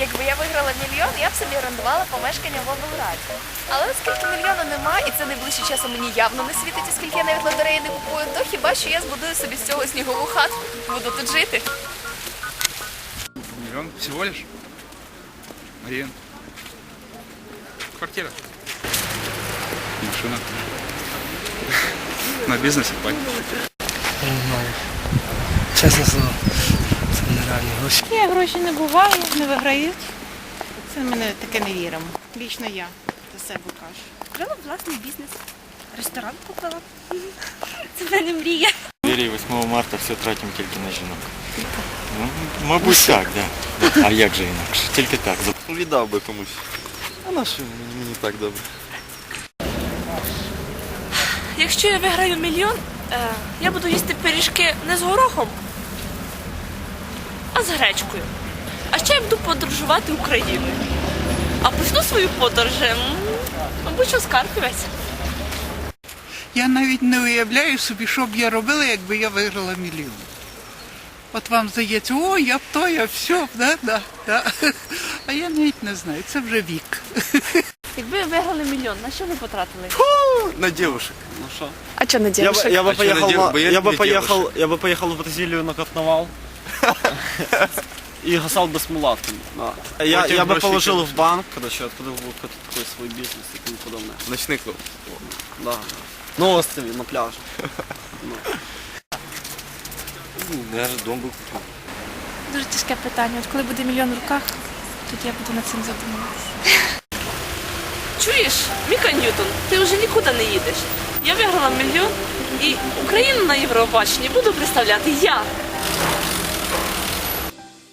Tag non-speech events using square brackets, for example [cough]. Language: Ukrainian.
Якби я виграла мільйон, я б собі орендувала помешкання в Волгограді. Але оскільки мільйону нема, і це найближчим часом мені явно не світить, оскільки я навіть лотереї не купую, то хіба що я збудую собі з цього снігову хатку, буду тут жити. Миллион всего лишь? Арен. Квартира. Машина. На бизнесе хватит. Я не знаю. Чесне слово, це гроші. Ні, гроші не буває, не виграють. Це ми не таке не віримо. Лічно я за себе кажу. Відкрила власний бізнес. Ресторан купила. [laughs] Це в мене мрія. Вірі 8 марта все тратимо тільки на жінок. Ну, мабуть, так, да. А як же інакше? Тільки так. Віддав би комусь. А на що мені, мені так добре? Якщо я виграю мільйон, е, я буду їсти пиріжки не з горохом, а з гречкою. А ще я буду подорожувати Україною. А почну свою подорож, м, мабуть, що з Карпівець. Я навіть не уявляю собі, що б я робила, якби я виграла мільйон. От вам здається, о, я б то, я все, да, да, да. А я навіть не знаю, це вже вік. Якби ви виграли мільйон, на що ви потратили? На девушек. Ну що? А що на Я бы, я бы А чё на поехал, дев- на- бы я я бы люблю поехал, девушек. я бы поехал в Бразилию на карнавал. И гасал бы с мулатками. Да. Я, Потім я бы гроші положил кидаш. в банк, короче, открыл бы какой-то такой свой бизнес и тому подобное. Ночный клуб. Да. На острове, на пляже. Даже дом би купив. Дуже тяжке питання. От коли буде мільйон в руках, тоді я буду над цим задумуватися. Чуєш, Міка Ньютон, ти вже нікуди не їдеш. Я виграла мільйон і Україну на Євробаченні буду представляти я.